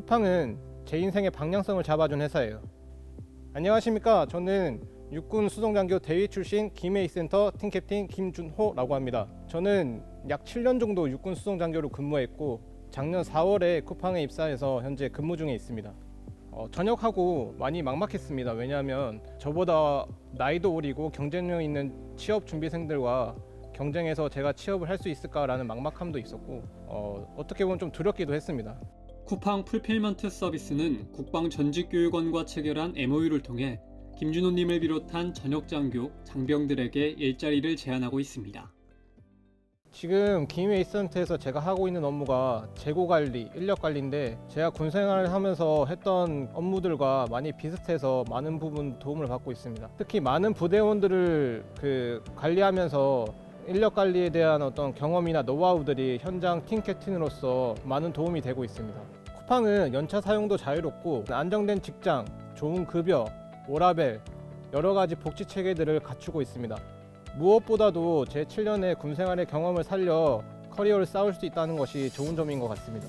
쿠팡은 제 인생의 방향성을 잡아준 회사예요. 안녕하십니까. 저는 육군 수송장교 대위 출신 김해이 센터 팀캡틴 김준호라고 합니다. 저는 약 7년 정도 육군 수송장교로 근무했고 작년 4월에 쿠팡에 입사해서 현재 근무 중에 있습니다. 어, 전역하고 많이 막막했습니다. 왜냐하면 저보다 나이도 어리고 경쟁력 있는 취업 준비생들과 경쟁해서 제가 취업을 할 수 있을까라는 막막함도 있었고 어, 어떻게 보면 좀 두렵기도 했습니다. 쿠팡 풀필먼트 서비스는 국방 전직 교육원과 체결한 MOU를 통해 김준호님을 비롯한 전역 장교, 장병들에게 일자리를 제안하고 있습니다. 지금 김해 이센트에서 제가 하고 있는 업무가 재고 관리, 인력 관리인데 제가 군 생활을 하면서 했던 업무들과 많이 비슷해서 많은 부분 도움을 받고 있습니다. 특히 많은 부대원들을 그 관리하면서 인력 관리에 대한 어떤 경험이나 노하우들이 현장 팀 캡틴으로서 많은 도움이 되고 있습니다. 쿠팡은 연차 사용도 자유롭고 안정된 직장, 좋은 급여, 워라벨 여러 가지 복지 체계들을 갖추고 있습니다. 무엇보다도 제 7년의 군 생활의 경험을 살려 커리어를 쌓을 수 있다는 것이 좋은 점인 것 같습니다.